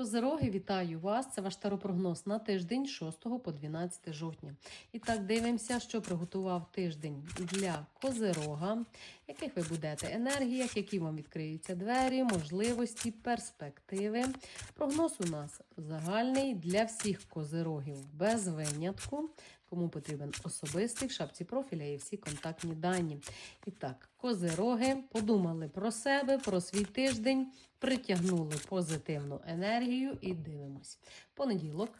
Козероги, вітаю вас! Це ваш таропрогноз на тиждень 6 по 12 жовтня. І так дивимося, що приготував тиждень для козерога, яких ви будете енергіях, які вам відкриються двері, можливості, перспективи. Прогноз у нас загальний для всіх козерогів без винятку. Кому потрібен особистий в шапці профіля і всі контактні дані. І так, козероги подумали про себе, про свій тиждень, притягнули позитивну енергію і дивимось. Понеділок.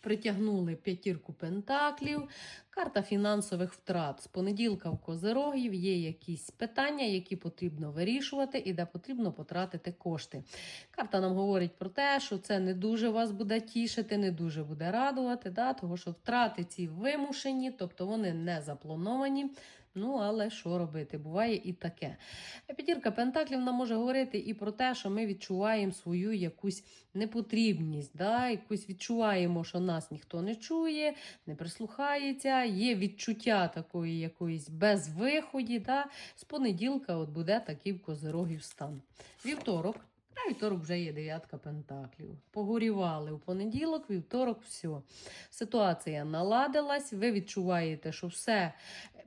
Притягнули п'ятірку пентаклів, карта фінансових втрат. З понеділка в козерогів є якісь питання, які потрібно вирішувати і де потрібно потратити кошти. Карта нам говорить про те, що це не дуже вас буде тішити, не дуже буде радувати, да? того що втрати ці вимушені, тобто вони не заплановані. Ну, але що робити? Буває і таке. П'ятірка Пентаклів нам може говорити і про те, що ми відчуваємо свою якусь непотрібність, да? якусь відчуваємо, що нас ніхто не чує, не прислухається, є відчуття такої якоїсь безвиході. Да? З понеділка от буде такий в козирогів стан. Вівторок. А вівторок вже є дев'ятка пентаклів. Погорівали у понеділок, вівторок, все. Ситуація наладилась, ви відчуваєте, що все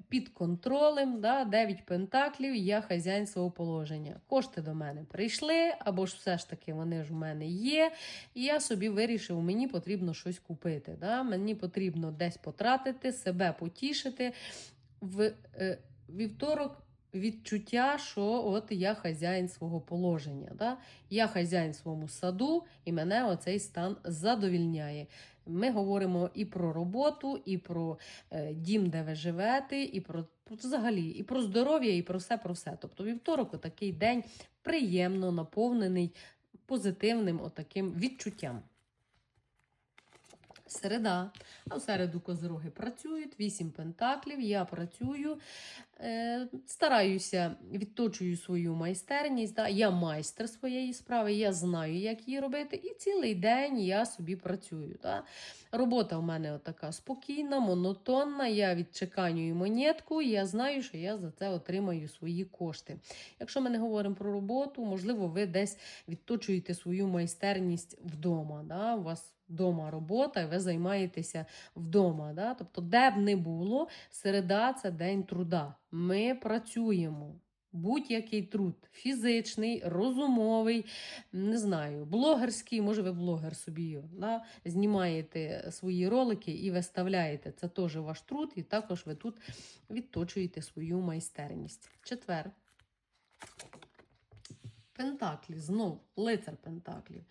під контролем. Да? Дев'ять пентаклів, я хазяїн свого положення. Кошти до мене прийшли, або ж все ж таки вони ж у мене є. І я собі вирішив, мені потрібно щось купити. Да? Мені потрібно десь потратити, себе потішити. В е, вівторок відчуття, що от я хазяїн свого положення. Да? Я хазяїн своєму саду, і мене оцей стан задовільняє. Ми говоримо і про роботу, і про е, дім, де ви живете, і про, взагалі, і про здоров'я, і про все про все. Тобто вівторок отакий день приємно наповнений позитивним отаким відчуттям. Середа, а в середу козироги працюють, вісім пентаклів, я працюю, е, стараюся, відточую свою майстерність. Да? Я майстер своєї справи, я знаю, як її робити, і цілий день я собі працюю. Да? Робота в мене така спокійна, монотонна, я відчеканюю монетку, я знаю, що я за це отримаю свої кошти. Якщо ми не говоримо про роботу, можливо, ви десь відточуєте свою майстерність вдома. Да? У вас вдома робота, і ви займаєтеся вдома. Да? Тобто, де б не було, середа це день труда. Ми працюємо. Будь-який труд фізичний, розумовий, не знаю, блогерський, може, ви блогер собі да? знімаєте свої ролики і виставляєте. Це теж ваш труд, і також ви тут відточуєте свою майстерність. Четвер. Пентаклі, знов лицар Пентаклів.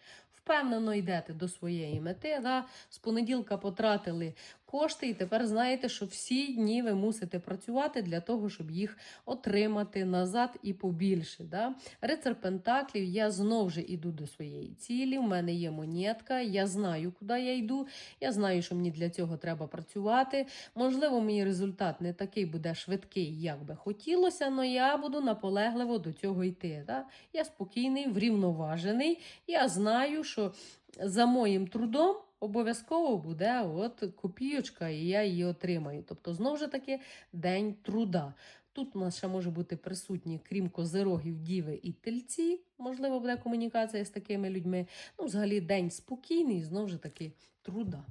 Впевнено йдете до своєї мети. Да? З понеділка потратили кошти, і тепер знаєте, що всі дні ви мусите працювати для того, щоб їх отримати назад і побільше. Да? Рицар Пентаклів, я знов же йду до своєї цілі. У мене є монетка, я знаю, куди я йду. Я знаю, що мені для цього треба працювати. Можливо, мій результат не такий буде швидкий, як би хотілося, але я буду наполегливо до цього йти. Да? Я спокійний, врівноважений. Я знаю, що за моїм трудом обов'язково буде от копійочка, і я її отримаю. Тобто, знову ж таки, день труда. Тут у нас ще може бути присутні, крім козирогів, діви і тельці. Можливо, буде комунікація з такими людьми. Ну, взагалі, день спокійний, знову ж таки, труда.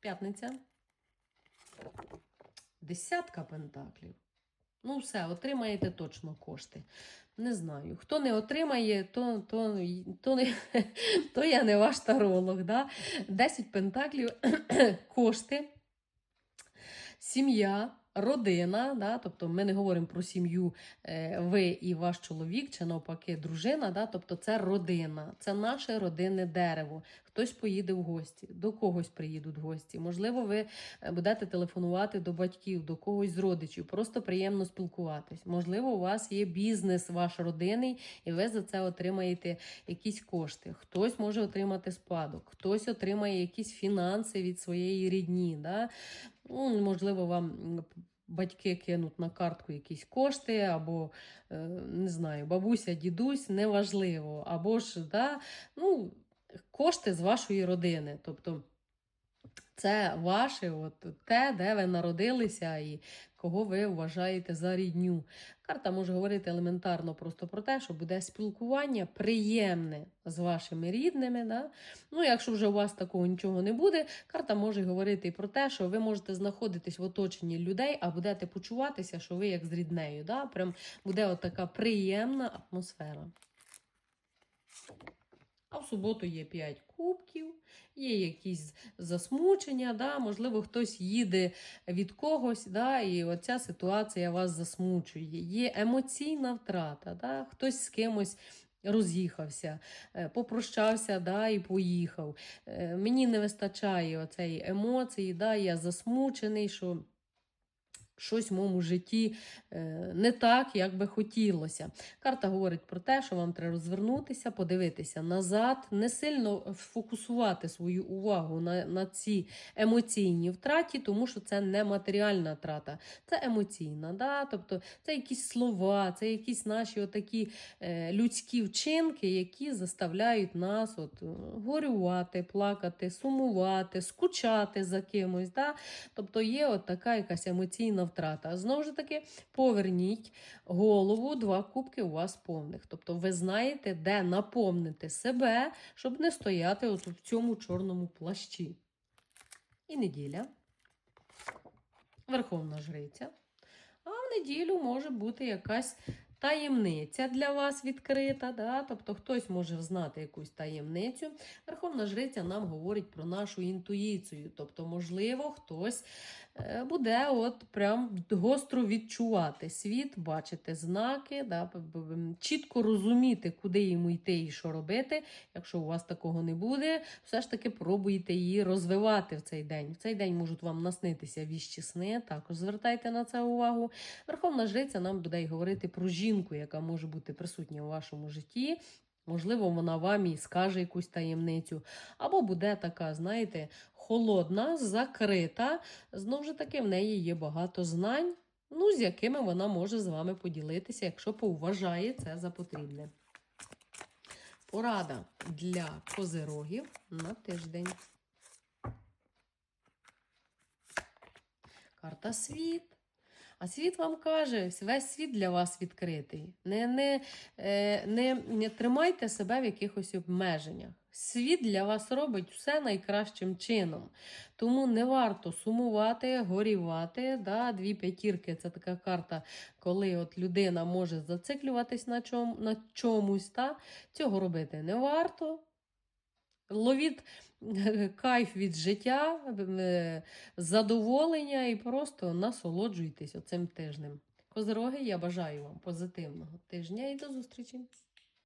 П'ятниця. Десятка пентаклів. Ну, все, отримаєте точно кошти. Не знаю. Хто не отримає, то то, то, не, то я не ваш таролог. Да? 10 пентаклів кошти, сім'я, родина. Да? Тобто ми не говоримо про сім'ю е, ви і ваш чоловік, чи навпаки, дружина. Да? Тобто це родина, це наше родинне дерево. Хтось поїде в гості, до когось приїдуть гості. Можливо, ви е, будете телефонувати до батьків, до когось з родичів, просто приємно спілкуватись. Можливо, у вас є бізнес ваш родинний, і ви за це отримаєте якісь кошти. Хтось може отримати спадок, хтось отримає якісь фінанси від своєї рідні. Да? Ну, можливо, вам. Батьки кинуть на картку якісь кошти, або е, не знаю, бабуся, дідусь, неважливо. Або ж да, ну, кошти з вашої родини. Тобто Це ваше, от те, де ви народилися і кого ви вважаєте за рідню. Карта може говорити елементарно просто про те, що буде спілкування приємне з вашими рідними. Да? Ну, якщо вже у вас такого нічого не буде, карта може говорити і про те, що ви можете знаходитись в оточенні людей, а будете почуватися, що ви як з ріднею. Да? Прям буде от така приємна атмосфера. А в суботу є 5 кубків, є якісь засмучення, да? можливо, хтось їде від когось, да? і оця ситуація вас засмучує. Є емоційна втрата, да? хтось з кимось. Роз'їхався, е, попрощався да, і поїхав. Е, Мені не вистачає оцеї емоції, да, я засмучений, що щось в моєму житті е, не так, як би хотілося. Карта говорить про те, що вам треба розвернутися, подивитися назад, не сильно фокусувати свою увагу на, на ці емоційні втраті, тому що це не матеріальна втрата, це емоційна. Да? Тобто це якісь слова, це якісь наші отакі е, людські вчинки, які заставляють нас от, е, горювати, плакати, сумувати, скучати за кимось. Да? Тобто є от така якась емоційна втрата. Знову ж таки, поверніть голову, два кубки у вас повних. Тобто ви знаєте, де наповнити себе, щоб не стояти от в цьому чорному плащі. І неділя. Верховна жриця. А в неділю може бути якась таємниця для вас відкрита. Да? Тобто хтось може знати якусь таємницю. Верховна жриця нам говорить про нашу інтуїцію. Тобто, можливо, хтось е, буде от прям гостро відчувати світ, бачити знаки, да? чітко розуміти, куди йому йти і що робити. Якщо у вас такого не буде, все ж таки пробуйте її розвивати в цей день. В цей день можуть вам наснитися віщі сни, також звертайте на це увагу. Верховна жриця нам буде й говорити про жінку, яка може бути присутня у вашому житті. Можливо, вона вам і скаже якусь таємницю, або буде така, знаєте, холодна, закрита. Знову ж таки, в неї є багато знань, ну, з якими вона може з вами поділитися, якщо поважає це за потрібне. Порада для козирогів на тиждень. Карта світ. А світ вам каже, весь світ для вас відкритий. Не, не, е, не, не тримайте себе в якихось обмеженнях. Світ для вас робить все найкращим чином. Тому не варто сумувати, горівати. Да? Дві п'ятірки це така карта, коли от людина може зациклюватись на, чом, на чомусь. Та? Цього робити не варто. Ловіть кайф від життя, е, задоволення і просто насолоджуйтесь оцим тижнем. Козироги, я бажаю вам позитивного тижня і до зустрічі!